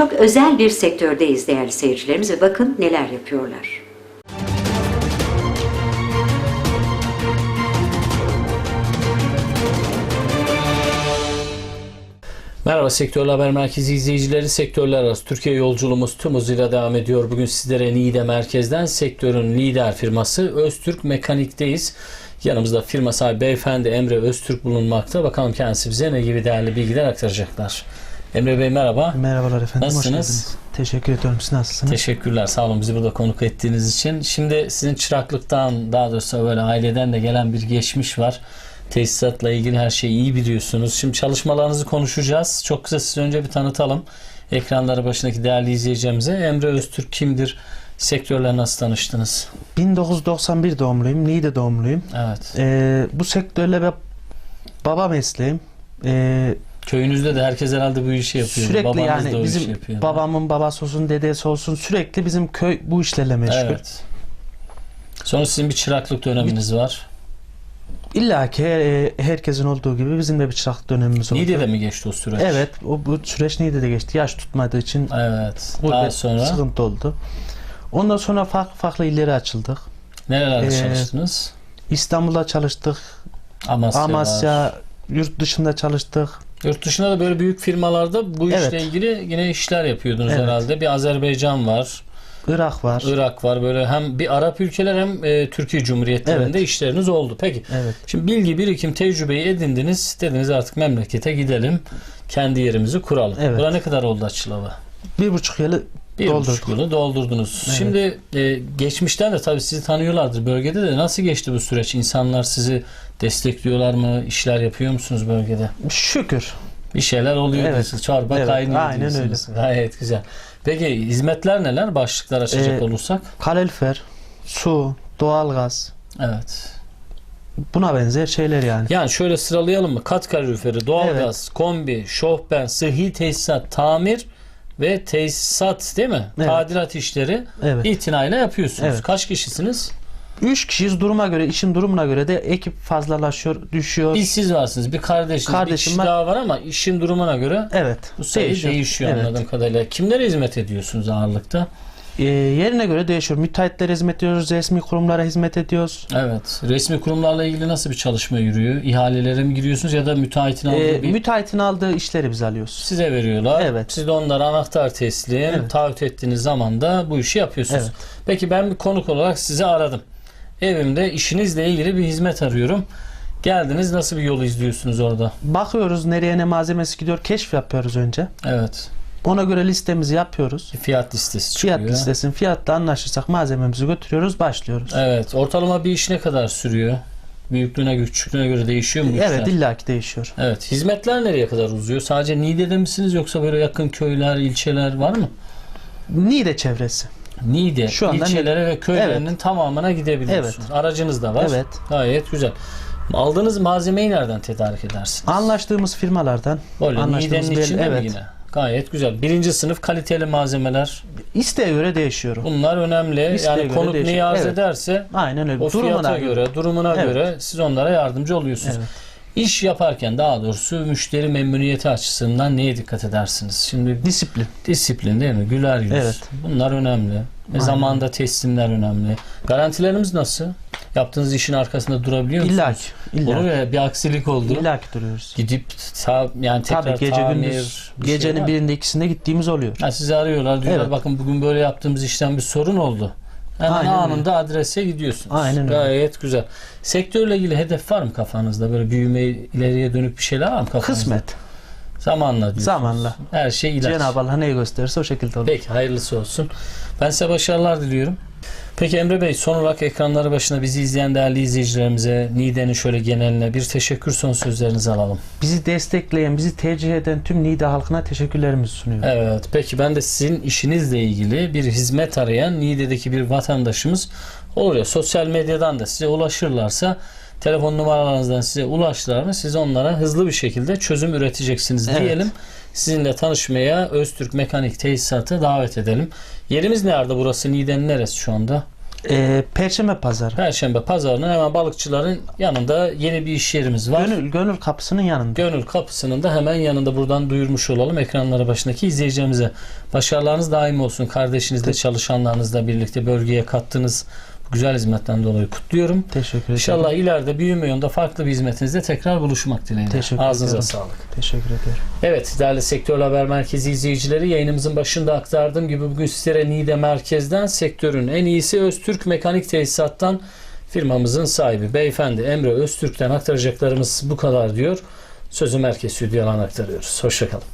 Çok özel bir sektördeyiz değerli seyircilerimiz ve bakın neler yapıyorlar. Merhaba Sektörler Haber Merkezi izleyicileri. Sektörler arası Türkiye yolculuğumuz tüm hızıyla devam ediyor. Bugün sizlere Niğde Merkez'den sektörün lider firması Öztürk Mekanik'teyiz. Yanımızda firma sahibi beyefendi Emre Öztürk bulunmakta. Bakalım kendisi bize ne gibi değerli bilgiler aktaracaklar. Emre Bey merhaba. Merhabalar efendim. Hoş Nasılsınız? geldiniz. Teşekkür ediyorum. Siz nasılsınız? Teşekkürler. Sağ olun bizi burada konuk ettiğiniz için. Şimdi sizin çıraklıktan daha doğrusu böyle aileden de gelen bir geçmiş var. Tesisatla ilgili her şeyi iyi biliyorsunuz. Şimdi çalışmalarınızı konuşacağız. Çok kısa sizi önce bir tanıtalım. Ekranları başındaki değerli izleyicilerimize. Emre Öztürk kimdir? Sektörle nasıl tanıştınız? 1991 doğumluyum. Niğde doğumluyum. Evet. Ee, bu sektörle ben baba mesleğim. Ee, Köyünüzde de herkes herhalde bu işi yapıyor. sürekli Babanız da yani o işi bizim yapıyor. babamın babası olsun, dedesi olsun sürekli bizim köy bu işlerle meşgul. Evet. Sonra sizin bir çıraklık döneminiz var. İlla ki e, herkesin olduğu gibi bizim de bir çırak dönemimiz oldu. Niğde'de mi geçti o süreç? Evet, o bu süreç Niğde'de geçti. Yaş tutmadığı için Evet. Daha gurbet sonra sıkıntı oldu. Ondan sonra farklı farklı illeri açıldık. nerelerde Ee, çalıştınız? İstanbul'da çalıştık. Amasya, var. Amasya, yurt dışında çalıştık. Yurt dışında da böyle büyük firmalarda bu işle Evet. ilgili yine işler yapıyordunuz Evet. herhalde. Bir Azerbaycan var, Irak var. Irak var. Böyle hem bir Arap ülkeler hem e, Türkiye Cumhuriyetlerinde Evet. işleriniz oldu. Peki. Evet. Şimdi bilgi, birikim, tecrübeyi edindiniz. Dediniz artık memlekete gidelim. Kendi yerimizi kuralım. Evet. Buna ne kadar oldu açılalı? Bir buçuk yılı Bir Doldurduk. buçuk yılı doldurdunuz. Evet. Şimdi e, geçmişten de tabii sizi tanıyorlardır bölgede de. Nasıl geçti bu süreç? İnsanlar sizi destekliyorlar mı? İşler yapıyor musunuz bölgede? şükür. Bir şeyler oluyor Evet. diyorsunuz. Çorba Evet, kaynıyor aynen diyorsunuz. Gayet güzel. Peki hizmetler neler? Başlıklar açacak Ee, olursak. Kalorifer, su, doğalgaz Evet. buna benzer şeyler yani. Yani şöyle sıralayalım mı? Kat kaloriferi, doğalgaz, kombi, şofben, sıhhi tesisat, tamir ve tesisat değil mi? Evet. Tadilat işleri Evet. itinayla yapıyorsunuz. Evet. Kaç kişisiniz? Üç kişiyiz duruma göre, işin durumuna göre de ekip fazlalaşıyor, düşüyor. Bir siz varsınız, bir kardeşiniz, bir Kardeşim kişi var. daha var ama işin durumuna göre Evet. bu sayı değişiyor, Evet. anladığım kadarıyla. Kimlere hizmet ediyorsunuz ağırlıkta? Ee, yerine göre değişiyor. Müteahhitlere hizmet ediyoruz, resmi kurumlara hizmet ediyoruz. Evet. Resmi kurumlarla ilgili nasıl bir çalışma yürüyor? İhalelere mi giriyorsunuz ya da müteahhitin aldığı Ee, bir müteahhitin aldığı işleri biz alıyoruz. size veriyorlar. Evet. Siz de onlara anahtar teslim, Evet. taahhüt ettiğiniz zaman da bu işi yapıyorsunuz. Evet. Peki ben bir konuk olarak sizi aradım. Evimde işinizle ilgili bir hizmet arıyorum. Geldiniz nasıl bir yol izliyorsunuz orada? Bakıyoruz nereye ne malzemesi gidiyor, keşif yapıyoruz önce. Evet. Ona göre listemizi yapıyoruz. Fiyat listesi çıkıyor. Fiyat listesini, fiyatla anlaşırsak malzememizi götürüyoruz, başlıyoruz. Evet. Ortalama bir iş ne kadar sürüyor? Büyüklüğüne, küçüklüğüne göre değişiyor mu Evet, işler? illaki değişiyor. Evet. Hizmetler nereye kadar uzuyor? Sadece Niğde'de misiniz yoksa böyle yakın köyler, ilçeler var mı? Niğde çevresi. Niğde, Şu anda ilçelere ve köylerinin tamamına gidebiliyorsunuz. Aracınız da var. Evet. Gayet güzel. Aldığınız malzemeyi nereden tedarik edersiniz? Anlaştığımız firmalardan. Böyle anlaştığımız Niğde'nin içinde evet. mi yine? Gayet güzel. Birinci sınıf kaliteli malzemeler. İsteğe göre değişiyor. Bunlar önemli. İsteğe yani göre konuk değişiyor. neyi arz Evet. ederse Aynen öyle. o fiyata göre, durumuna Evet. göre siz onlara yardımcı oluyorsunuz. Evet. İş yaparken daha doğrusu müşteri memnuniyeti açısından neye dikkat edersiniz? Şimdi Disiplin. disiplin değil mi? Güler yüz. Evet. Bunlar önemli. Ve zamanda teslimler önemli. Garantilerimiz nasıl? Yaptığınız işin arkasında durabiliyor musunuz? İllaki. Olur İllaki. ya bir aksilik oldu. İllaki duruyoruz. Gidip ta, yani tekrar Tabii gece tamir, gündüz bir şey gecenin var. birinde ikisinde gittiğimiz oluyor. Ha, sizi arıyorlar diyorlar Evet. bakın bugün böyle yaptığımız işten bir sorun oldu. Hemen Aynen öyle. anında adrese gidiyorsunuz. Aynen öyle. Gayet güzel. Sektörle ilgili hedef var mı kafanızda? Böyle büyüme ileriye dönük bir şeyler var mı kafanızda? Kısmet. Zamanla diyorsunuz. Zamanla. Her şey ilaç. Cenab-ı Allah neyi gösterirse o şekilde olur. Peki hayırlısı olsun. Ben size başarılar diliyorum. Peki Emre Bey son olarak ekranları başına bizi izleyen değerli izleyicilerimize Niğde'nin şöyle geneline bir teşekkür son sözlerinizi alalım. Bizi destekleyen, bizi tercih eden tüm Niğde halkına teşekkürlerimizi sunuyorum. Evet peki ben de sizin işinizle ilgili bir hizmet arayan Niğde'deki bir vatandaşımız olur ya sosyal medyadan da size ulaşırlarsa telefon numaralarınızdan size ulaştılar siz onlara hızlı bir şekilde çözüm üreteceksiniz Evet. diyelim. Sizinle tanışmaya Öztürk Mekanik Tesisatı davet edelim. Yerimiz nerede burası? Niğde'nin neresi şu anda? E, Perşembe pazarı. Perşembe pazarının hemen balıkçıların yanında yeni bir iş yerimiz var. Gönül, gönül kapısının yanında. Gönül kapısının da hemen yanında buradan duyurmuş olalım ekranlara başındaki izleyicilerimize. Başarılarınız daim olsun. Kardeşinizle, çalışanlarınızla birlikte bölgeye kattığınız güzel hizmetten dolayı kutluyorum. Teşekkür ederim. İnşallah ileride büyüme yolunda farklı bir hizmetinizde tekrar buluşmak dileğiyle. Teşekkür Ağzınıza ederim. sağlık. Teşekkür ederim. Evet değerli Sektör Haber Merkezi izleyicileri yayınımızın başında aktardığım gibi bugün sizlere Niğde Merkez'den sektörün en iyisi Öztürk Mekanik Tesisat'tan firmamızın sahibi beyefendi Emre Öztürk'ten aktaracaklarımız bu kadar diyor. Sözü Merkez Stüdyo'dan aktarıyoruz. Hoşçakalın.